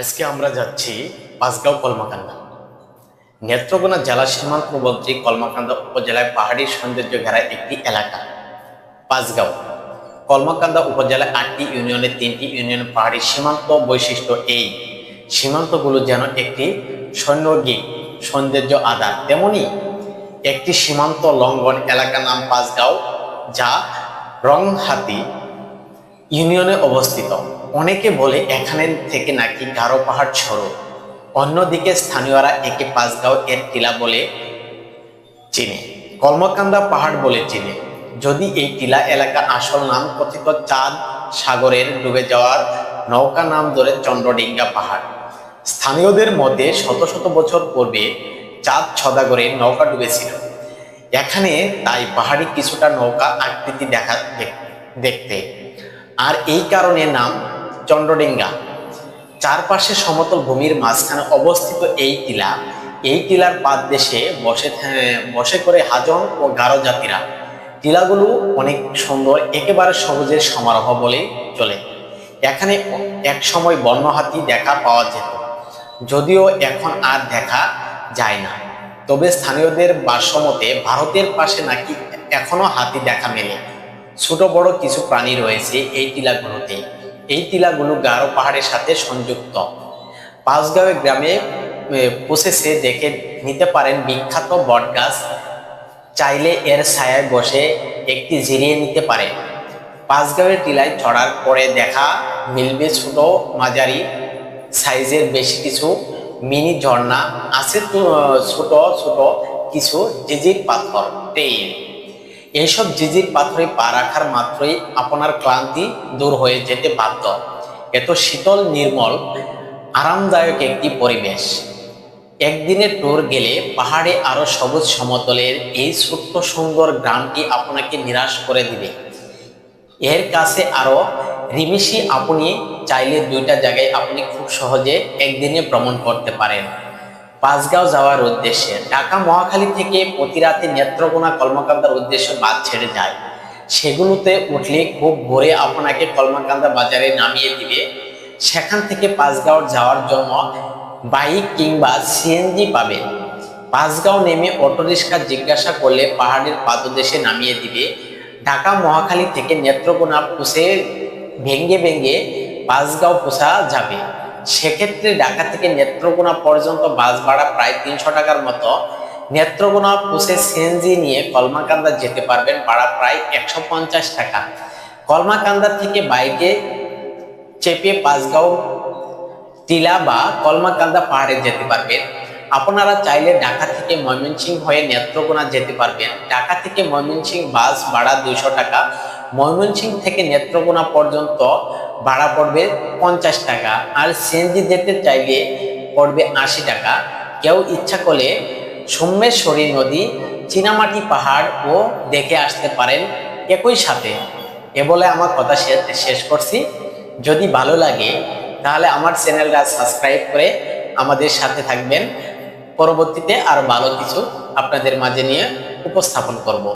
আজকে আমরা যাচ্ছি পাঁচগাঁও কলমাকান্দা। নেত্রকোনা জেলা সীমান্তবর্তী কলমাকান্দা উপজেলায় পাহাড়ি সৌন্দর্য ঘেরা একটি এলাকা, পাঁচগাঁও। কলমাকান্দা উপজেলায় আটটি ইউনিয়নের তিনটি ইউনিয়ন পাহাড়ি সীমান্ত বৈশিষ্ট্য এই। সীমান্তগুলো যেন একটি সৈন্যগিক সৌন্দর্য আধার। তেমনি একটি সীমান্ত লঙ্ঘন এলাকার নাম পাঁচগাঁও, যা রংহাতি ইউনিয়নে অবস্থিত। অনেকে বলে এখানে থেকে নাকি গারো পাহাড় ছড়ো। অন্যদিকে স্থানীয়রা একে পাঁচগাঁও এর টিলা বলে চিনে। কলমকান্দা পাহাড় বলে চিনে। যদি এই টিলা এলাকা আসল নাম কথিত চাঁদ সাগরের ডুবে যাওয়ার নৌকা নাম ধরে চন্দ্রডিঙ্গা পাহাড়। স্থানীয়দের মধ্যে শত শত বছর পূর্বে চাঁদ ছদাগরে নৌকা ডুবেছিল। এখানে তাই পাহাড়ি কিছুটা নৌকা আকৃতি দেখা দেখ- দেখতে। আর এই কারণে নাম চন্দ্রডিঙ্গা চারপাশে সমতল ভূমির মাঝখানে অবস্থিত এই টিলা। এই টিলার পাদ দেশে বসে বসে করে হাজং ও গারো জাতিরা। টিলাগুলো অনেক সুন্দর, একেবারে সবুজের সমারোহ বলে চলে। এখানে এক সময় বন্য হাতি দেখা পাওয়া যেত। যদিও এখন আর দেখা যায় না। তবে স্থানীয়দের বাসমতে ভারতের পাশে নাকি এখনও হাতি দেখা মেলে। ছোট বড় কিছু প্রাণী রয়েছে এই টিলাগুলোতে। এই টিলাগুলো গারো পাহাড়ের সাথে সংযুক্ত। পাঁচগাঁও গ্রামে প্রসেসে দেখে নিতে পারেন বিখ্যাত বটগাছ। চাইলে এর ছায়ায় বসে একটি জিরিয়ে নিতে পারে। পাঁচগাঁওয়ের টিলায় চড়ার পরে দেখা মিলবে ছোট মাঝারি সাইজের বেশি কিছু মিনি ঝর্ণা, আছে ছোট ছোট কিছু জিজির পাথর টেইল এইসব জিজির পাথরে পা রাখার মাত্রই আপনার ক্লান্তি দূর হয়ে যেতে বাধ্য। এত শীতল, নির্মল, আরামদায়ক একটি পরিবেশ। একদিনের ট্যুর গেলে পাহাড়ে আরও সবুজ সমতলের এই ছোট্ট সুন্দর গ্রামটি আপনাকে নিরাশ করে দিবে। এর কাছে আরও রিমিশি আপনি চাইলে দুইটা জায়গায় আপনি খুব সহজে একদিনে ভ্রমণ করতে পারেন। পাঁচগাঁও যাওয়ার উদ্দেশ্যে ঢাকা মহাখালী থেকে প্রতি রাতে নেত্রকোনা কলমাকান্দার উদ্দেশ্যে বাস ছেড়ে যায়। সেগুলোতে উঠলে খুব ভোরে আপনাকে কলমাকান্দা বাজারে নামিয়ে দিবে। সেখান থেকে পাঁচগাঁও যাওয়ার জন্য বাইক কিংবা সিএনজি পাবেন পাঁচগাঁও নেমে অটোরিক্সা জিজ্ঞাসা করলে পাহাড়ের পাদদেশে নামিয়ে দিবে। ঢাকা মহাখালী থেকে নেত্রকোনা পুষে ভেঙ্গে ভেঙ্গে পাঁচগাঁও পোষা যাবে। সেক্ষেত্রে ঢাকা থেকে নেত্রকোনা পর্যন্ত বাস ভাড়া প্রায় তিনশো টাকার মতো। নেত্রকোনা পুষে সিএনজি নিয়ে কলমাকান্দা যেতে পারবেন, ভাড়া প্রায় একশো পঞ্চাশ টাকা। কলমাকান্দা থেকে বাইকে চেপে পাঁচগাঁও, টিলা বা কলমাকান্দা পাহাড়ে যেতে পারবেন। আপনারা চাইলে ঢাকা থেকে ময়মনসিংহ হয়ে নেত্রকোনা যেতে পারবেন। ঢাকা থেকে ময়মনসিংহ বাস ভাড়া দুইশো টাকা। ময়মনসিংহ থেকে নেত্রকোনা পর্যন্ত ভাড়া পড়বে পঞ্চাশ টাকা আর সিএনজি যেতে চাইলে পড়বে আশি টাকা। কেউ ইচ্ছা করলে সোমেশ্বরী নদী, চীনামাটি পাহাড় ও দেখে আসতে পারেন একই সাথে। এ বলে আমার কথা শেষ করছি। যদি ভালো লাগে, তাহলে আমার চ্যানেলটা সাবস্ক্রাইব করে আমাদের সাথে থাকবেন। পরবর্তীতে আরও ভালো কিছু আপনাদের মাঝে নিয়ে উপস্থাপন করব।